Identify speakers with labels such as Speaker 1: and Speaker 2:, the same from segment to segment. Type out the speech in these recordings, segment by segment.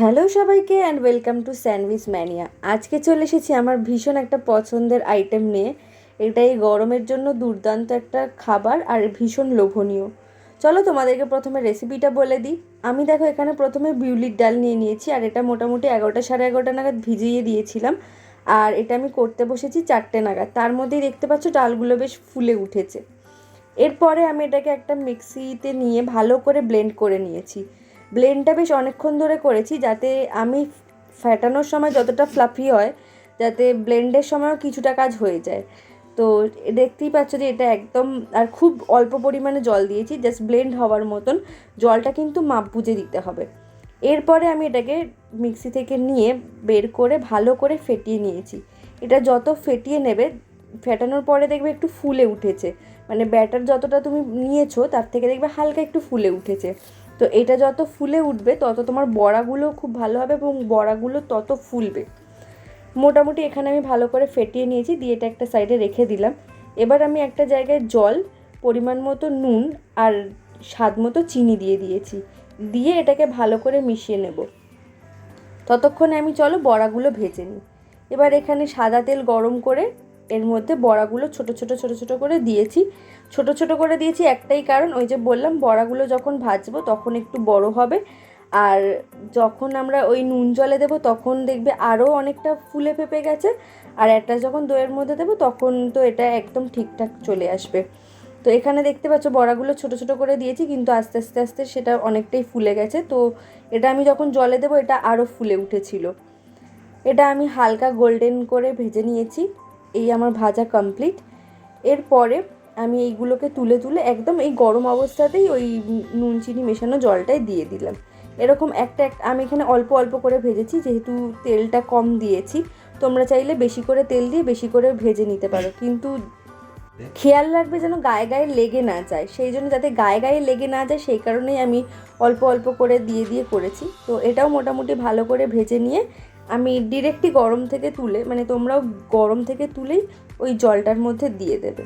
Speaker 1: Hello সবাইকে and welcome to sandwich mania আজকে চলে এসেছি আমার ভীষণ একটা পছন্দের আইটেম নিয়ে। এটা এই গরমের জন্য দুর্দান্ত একটা খাবার আর ভীষণ লোভনীয়। চলো তোমাদেরকে প্রথমে রেসিপিটা বলে দিই। আমি দেখো এখানে প্রথমে বিউলির ডাল নিয়ে নিয়েছি আর এটা মোটামুটি এগারোটা সাড়ে এগারোটা নাগাদ ভিজিয়ে দিয়েছিলাম। আর এটা আমি করতে বসেছি চারটে নাগাদ। তার মধ্যেই দেখতে পাচ্ছ ডালগুলো বেশ ফুলে উঠেছে। এরপরে আমি এটাকে একটা মিক্সিতে নিয়ে ভালো করে ব্লেন্ড করে নিয়েছি। ব্লেন্ডটা বেশ অনেকক্ষণ ধরে করেছি যাতে আমি ফ্যাটানোর সময় যতটা ফ্লাফি হয়, যাতে ব্লেন্ডের সময়ও কিছুটা কাজ হয়ে যায়। তো দেখতেই পাচ্ছ যে এটা একদম, আর খুব অল্প পরিমাণে জল দিয়েছি জাস্ট ব্লেন্ড হওয়ার মতন। জলটা কিন্তু মাপ বুঝে দিতে হবে। এরপরে আমি এটাকে মিক্সি থেকে নিয়ে বের করে ভালো করে ফেটিয়ে নিয়েছি। এটা যত ফেটিয়ে নেবে, ফেটানোর পরে দেখবে একটু ফুলে উঠেছে। মানে ব্যাটার যতটা তুমি নিয়েছো, তার থেকে দেখবে হালকা একটু ফুলে উঠেছে। তো এটা যত ফুলে উঠবে, তত তোমার বড়াগুলো খুব ভালো হবে এবং বড়াগুলো তত ফুলবে। মোটামুটি এখানে আমি ভালো করে ফেটিয়ে নিয়েছি, দিয়ে এটা একটা সাইডে রেখে দিলাম। এবার আমি একটা জায়গায় জল, পরিমাণ মতো নুন আর স্বাদ মতো চিনি দিয়ে দিয়েছি। দিয়ে এটাকে ভালো করে মিশিয়ে নেব। ততক্ষণে আমি চলো বড়াগুলো ভেজে নিই। এবার এখানে সাদা তেল গরম করে এর মধ্যে বড়াগুলো ছোট ছোট ছোট ছোট করে দিয়েছি। ছোট ছোট করে দিয়েছি একটাই কারণ, ওই যে বললাম, বড়াগুলো যখন ভাজবো তখন একটু বড় হবে। আর যখন আমরা ওই নুন জলে দেবো তখন দেখবে আরও অনেকটা ফুলে ফেপে গেছে। আর একটা যখন দইয়ের মধ্যে দেবো তখন তো এটা একদম ঠিকঠাক চলে আসবে। তো এখানে দেখতে পাচ্ছ বড়াগুলো ছোট ছোট করে দিয়েছি, কিন্তু আস্তে আস্তে আস্তে সেটা অনেকটাই ফুলে গেছে। তো এটা আমি যখন জলে দেবো এটা আরও ফুলে উঠেছিল। এটা আমি হালকা গোল্ডেন করে ভেজে নিয়েছি। এই আমার ভাজা কমপ্লিট এরপরে আমি এইগুলোকে তুলে তুলে একদম এই গরম অবস্থাতেই ওই নুন, চিনি মেশানো জলটাই দিয়ে দিলাম। এরকম একটা একটা আমি এখানে অল্প অল্প করে ভেজেছি, যেহেতু তেলটা কম দিয়েছি। তোমরা চাইলে বেশি করে তেল দিয়ে বেশি করে ভেজে নিতে পারো। কিন্তু খেয়াল রাখবে যেন গায়ে গায়ে লেগে না যায়। সেই জন্য যাতে গায়ে গায়ে লেগে না যায়, সেই কারণেই আমি অল্প অল্প করে দিয়ে দিয়ে করেছি। তো এটাও মোটামুটি ভালো করে ভেজে নিয়ে আমি ডিরেক্টলি গরম থেকে তুলে মানে তোমরাও গরম থেকে তুলেই ওই জলটার মধ্যে দিয়ে দেবে।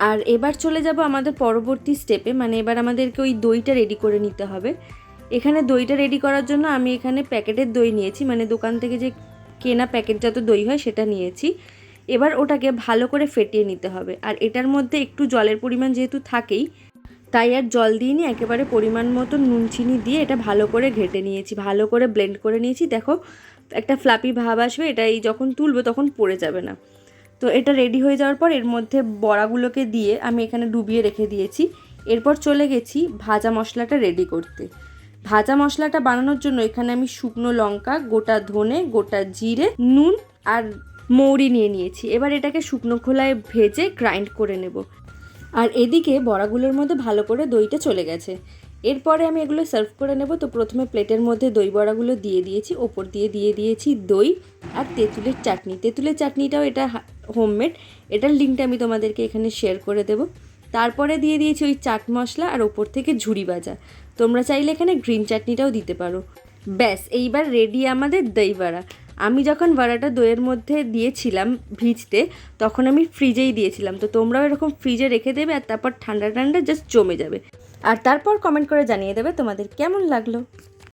Speaker 1: আর এবার চলে যাব আমাদের পরবর্তী স্টেপে মানে এবার আমাদেরকে ওই দইটা রেডি করে নিতে হবে। এখানে দইটা রেডি করার জন্য আমি এখানে প্যাকেটের দই নিয়েছি মানে দোকান থেকে যে কেনা প্যাকেটজাত দই হয় সেটা নিয়েছি। এবার ওটাকে ভালো করে ফেটিয়ে নিতে হবে। আর এটার মধ্যে একটু জলের পরিমাণ যেহেতু থাকেই, তাই আর জল দিইনি, একেবারে পরিমাণ মতো নুন, চিনি দিয়ে এটা ভালো করে ঘেটে নিয়েছি, ভালো করে ব্লেন্ড করে নিয়েছি। দেখো একটা ফ্লাপি ভাব আসবে, এটা এই যখন তুলবো তখন পড়ে যাবে না। তো এটা রেডি হয়ে যাওয়ার পর এর মধ্যে বড়াগুলোকে দিয়ে আমি এখানে ডুবিয়ে রেখে দিয়েছি। এরপর চলে গেছি ভাজা মশলাটা রেডি করতে। ভাজা মশলাটা বানানোর জন্য এখানে আমি শুকনো লঙ্কা, গোটা ধনে, গোটা জিরে, নুন আর মৌরি নিয়ে নিয়েছি। এবার এটাকে শুকনো খোলায় ভেজে গ্রাইন্ড করে নেব। আর এদিকে বড়াগুলোর মধ্যে ভালো করে দইটা চলে গেছে। এরপরে আমি এগুলো সার্ভ করে নেব। তো প্রথমে প্লেটের মধ্যে দই বড়াগুলো দিয়ে দিয়েছি, ওপর দিয়ে দিয়ে দিয়েছি দই আর তেঁতুলের চাটনি। তেঁতুলের চাটনিটাও এটা হোমমেড এটার লিঙ্কটা আমি তোমাদেরকে এখানে শেয়ার করে দেব। তারপরে দিয়ে দিয়েছি ওই চাট মশলা আর ওপর থেকে ঝুড়ি ভাজা। তোমরা চাইলে এখানে গ্রিন চাটনিটাও দিতে পারো। ব্যাস, এইবার রেডি আমাদের দই বড়া। আমি যখন বড়াটা দইয়ের মধ্যে দিয়েছিলাম ভিজতে, তখন আমি ফ্রিজেই দিয়েছিলাম। তো তোমরাও এরকম ফ্রিজে রেখে দেবে আর তারপর ঠান্ডা ঠান্ডা জাস্ট জমে যাবে। আর তারপর কমেন্ট করে জানিয়ে দেবে তোমাদের কেমন লাগল।